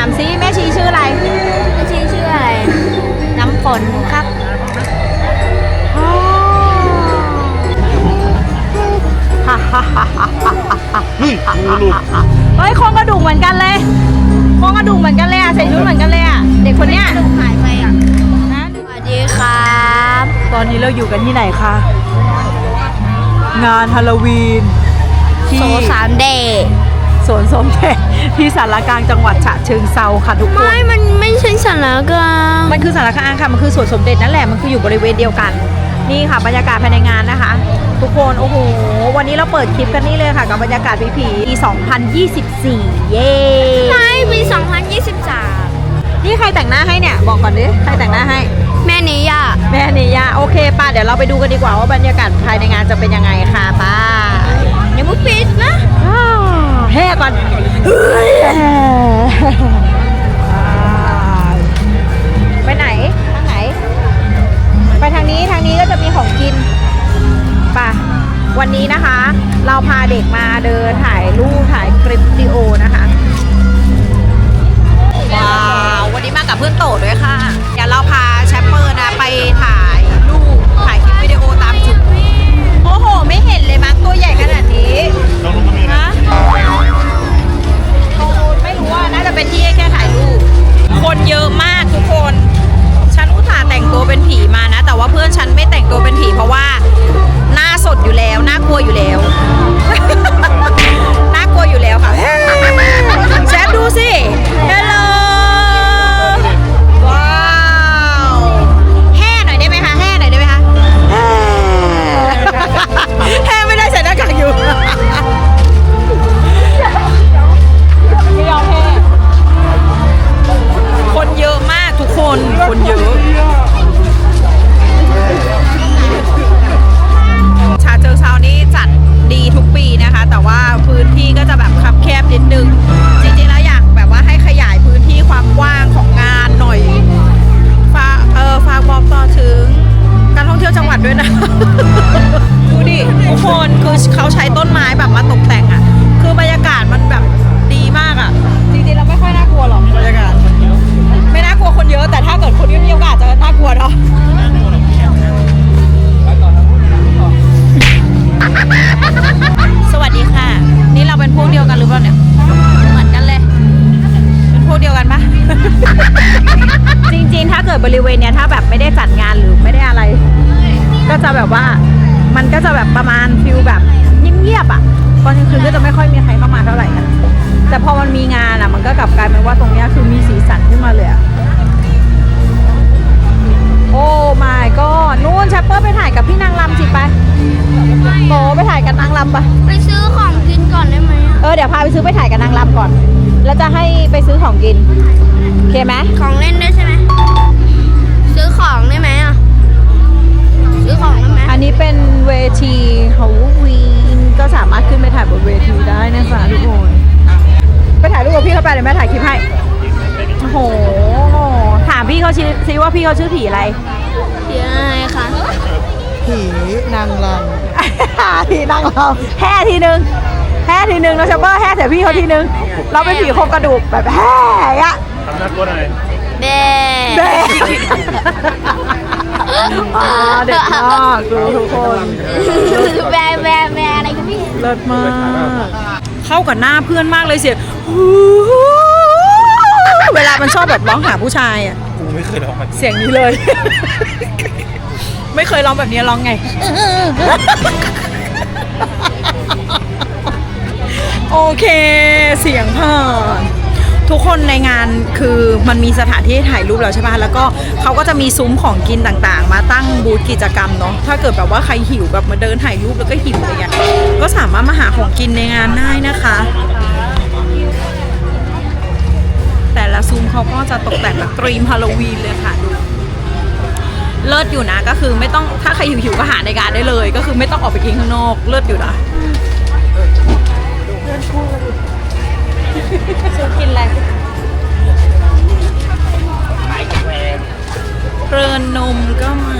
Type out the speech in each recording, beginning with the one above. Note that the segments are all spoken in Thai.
ามซิแม่ชีชื่ออะไร ไม่ใช่ชื่ออะไรน้ำฝนครับอ๋อฮ่าฮ่าฮ่าฮ่าฮ่าฮ่าเฮ้ยงูหลุดเฮ้ยโครงกระดูกเหมือนกันเลยโครงกระดูกเหมือนกันเลยอะใส่ชุดเหมือนกันเลยอะเด็กคนเนี้ยหายไปอะ นะสวัสดีครับตอนนี้เราอยู่กันที่ไหนคะ งานฮาโลวีนที่ โซสามเดย์ สวนสมเด็จที่สารกลางจังหวัดฉะเชิงเซาค่ะทุกคนไม่ มันไม่ใช่สารกลางมันคือสารกลางค่ะมันคือสวนสมเด็จนั่นแหละมันคืออยู่บริเวณเดียวกัน นี่ค่ะบรรยากาศภายในงานนะคะ ทุกคนโอ้โหวันนี้เราเปิดคลิปกันนี่เลยค่ะ กับบรรยากาศผีผีปี2024 เย้ไม่ปี2023 นี่ใครแต่งหน้าให้เนี่ยบอกก่อนดิใครแต่งหน้าให้ แม่นิยาแม่นี่ยาโอเคป่ะเดี๋ยวเราไปดูกันดีกว่าว่าบรรยากาศภายในงานจะเป็นยังไงค่ะป้ายังไม่ปิดนะ แห่ก่อนเฮ้ยไปไหน ทางไหน ไปทางนี้ทางนี้ก็จะมีของกินป่ะวันนี้นะคะ เราพาเด็กมาเดินถ่ายรูปถ่ายคลิปวิดีโอนะคะว้าววันนี้มากับเพื่อนโตด้วยค่ะเดี๋ยวเราพาแชปเปอร์นะไปถ่ายรูปถ่ายคลิปวิดีโอตามจุดโอ้โห ไม่เห็นเลยมั้งตัวใหญ่ขนาดนี้ น้องลุงก็มีนะฮะตรงนู้นไม่รู้ว่าน่าจะเป็นที่ให้แค่ถ่ายรูป คนเยอะมากทุกคน ฉันอุตส่าห์แต่งตัวเป็นผีมานะ แต่ว่าเพื่อนฉันไม่แต่งตัวเป็นผีเพราะว่า หน้าสดอยู่แล้ว น่ากลัวอยู่แล้ว น่ากลัวอยู่แล้วค่ะ แชฟดูสิฮัลโแบบว่า มันก็จะแบบประมาณฟิลแบบเงียบๆอะตอนกลางคืนก็จะไม่ค่อยมีใครเข้ามาเท่าไหร่นะแต่พอมันมีงานอะ มันก็กลับกลายเป็นว่าตรงเนี้ยคือมีสีสันขึ้นมาเลยอะโอ้ my god นู่นแชปเปอร์ไปถ่ายกับพี่นางรำสิไปโตไปถ่ายกับนางรำปะไปซื้อของกินก่อนได้ไหมอะเออเดี๋ยวพาไปซื้อไปถ่ายกับนางรำก่อน แล้วจะให้ไปซื้อของกินโอเคไหมของเล่นด้วยใช่ไหมซื้อของได้ไหมอะ ว่าพี่เขาชื่อผีอะไรเสียอะไรคะผีนางรผีนางรำแห่ทีนึงแห่ทีนึงเราชัปเปอร์แห่แต่พี่เขาทีนึง เราเป็นผีโครงกระดูกแบบแห่อะำทำน่ากลัวหน่อยเบเด็กอ่าเด็กมากดูทุกคนแบแบแบอะไรกันพี่เลิศมาก เข้ากับหน้าเพื่อนมากเลยเสียง เวลามันชอบแบบร้องหาผู้ชายอะกู ไม่เคยลองมันเสียงนี้เลย ไม่เคยร้องแบบนี้ร้องไง โอเค เสียงผ่านทุกคนในงานคือมันมีสถานที่ถ่ายรูปแล้วใช่ป่ะแล้วก็เขาก็จะมีซุ้มของกินต่างๆ มาตั้งบูธกิจกรรมเนาะ ถ้าเกิดแบบว่าใครหิวแบบมาเดินถ่ายรูปแล้วก็หิวอะไรเงี้ย ก็สามารถมาหาของกินในงานได้นะคะ จะตกแต่งแบบตรีมฮาโลวีนเลยค่ะดูเลิศอยู่นะก็คือไม่ต้องถ้าใครหิวๆก็หาในงานได้เลย ก็คือไม่ต้องออกไปกินข้างนอกเลิศอยู่นะซื้อกินอะไรเพลินนมก็มา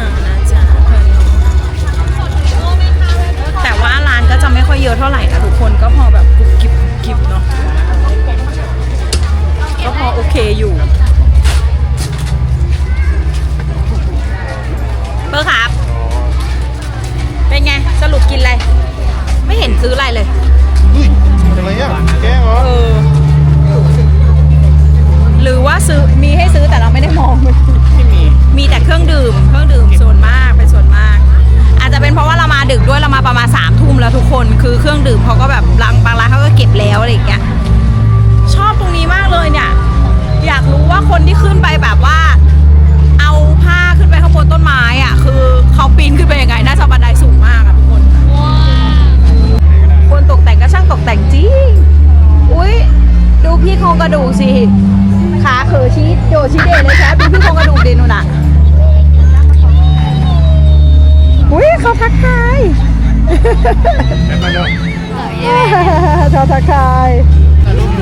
แล้วทุกคนคือเครื่องดื่มเขาก็แบบลังบางร้านเขาก็เก็บแล้วอะไรอย่างเงี้ยชอบตรงนี้มากเลยเนี่ย อยากรู้ว่าคนที่ขึ้นไปแบบว่า เอาผ้าขึ้นไปข้างบนต้นไม้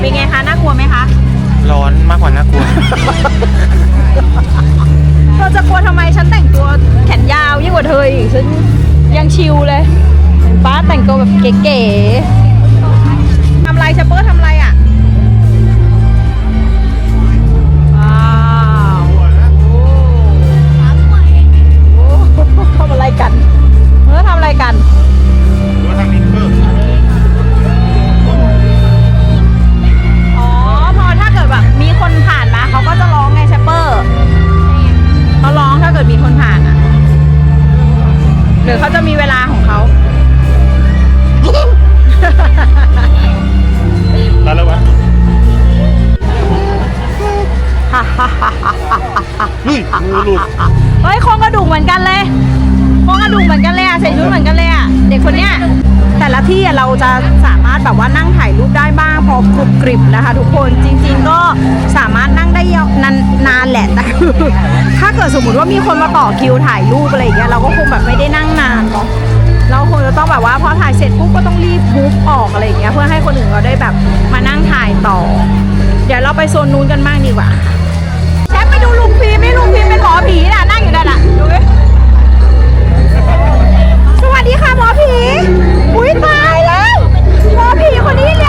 เป็นไงคะน่ากลัวไหมคะร้อนมากกว่าน่ากลัว เธอจะกลัวทำไมฉันแต่งตัวแขนยาวยิ่งกว่าเธออีกฉันยังชิลเลยเห็นป้าแต่งตัวแบบเก๋ๆทำไรชปเปอร์ทำไรอะ หลุดเฮ้ยโครงกระดูกเหมือนกันเลยโครงกระดูกเหมือนกันเลยอะใส่ชุดเหมือนกันเลยอะเด็กคนเนี้ยแต่ละที่เราจะสามารถแบบว่านั่งถ่ายรูปได้บ้างพอกรุบกริบนะคะ ทุกคนจริง ๆ ก็สามารถนั่งได้ยาวนานแหละแต่คือถ้าเกิดสมมติว่ามีคนมาต่อคิวถ่ายรูปอะไรอย่างเงี้ยเราก็คงแบบไม่ได้นั่งนานเนาะเราคงจะต้องแบบว่าพอถ่ายเสร็จปุ๊บก็ต้องรีบมูฟออกอะไรอย่างเงี้ยเพื่อให้คนอื่นเขาได้แบบมานั่งถ่ายต่อ เดี๋ยวเราไปโซนนู้นกันบ้างดีกว่า แชมป์ไปดูลุงพีไม่ลุงพีเป็นหมอผีน่ะนั่งอยู่นั่นน่ะดูดิสวัสดีค่ะหมอผีอุ้ยตายแล้วหมอผีคนนี้เนี่ย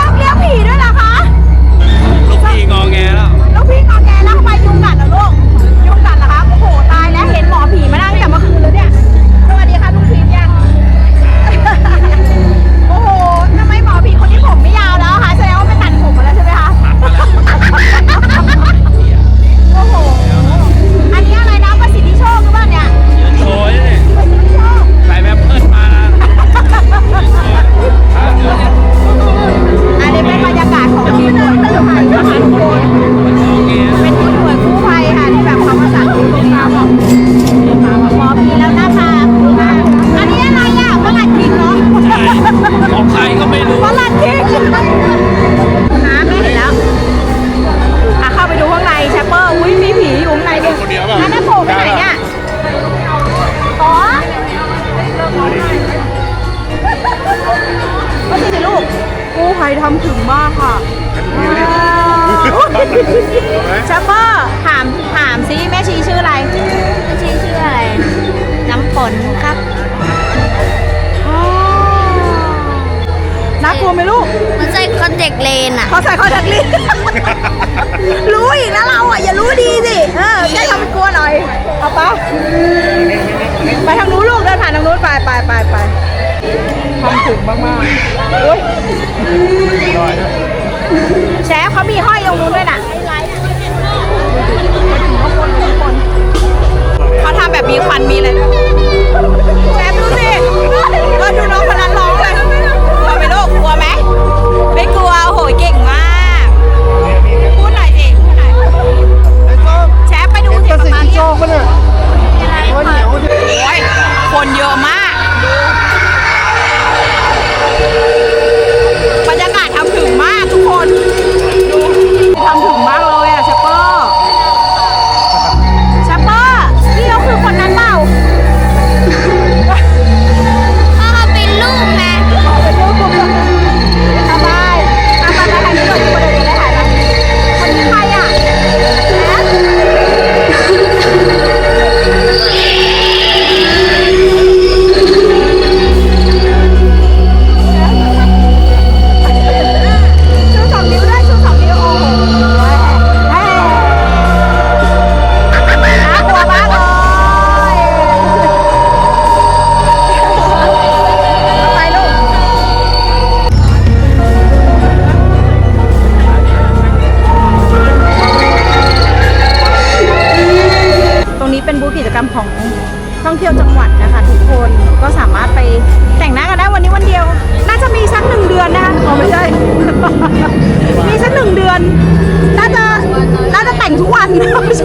ใส่คอนแทคเลนอะเขาใส่คอนแทคเลนส์ รู้อีกนะเราอะ อย่ารู้ดีสิเออแค่ทำเป็นกลัวหน่อย เอาปะไปทางนู้นลูกเดินผ่านทางนู้นไปไปไปไปทำถึงมากๆอุ้ยแชฟเขามีห้อยตรงนู้นด้วยน่ะเขาทำแบบมีควันมีอะไรด้วย ม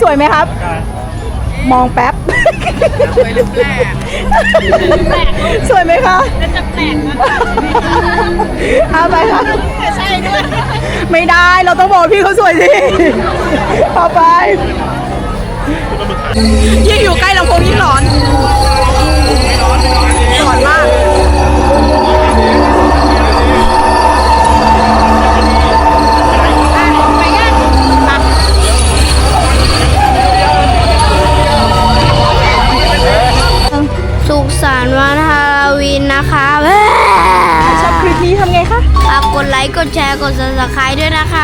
สวยไหมครับ มองแป๊บ สวยหรือแปลกสวยไหมคะแล้วจะแปลกมาเอาไปครับใช่ด้วยไม่ได้เราต้องบอกพี่เขาสวยสิเอาไปยิ่งอยู่ใกล้ลำโพงยิ่งหลอน subscribe ด้วยนะคะ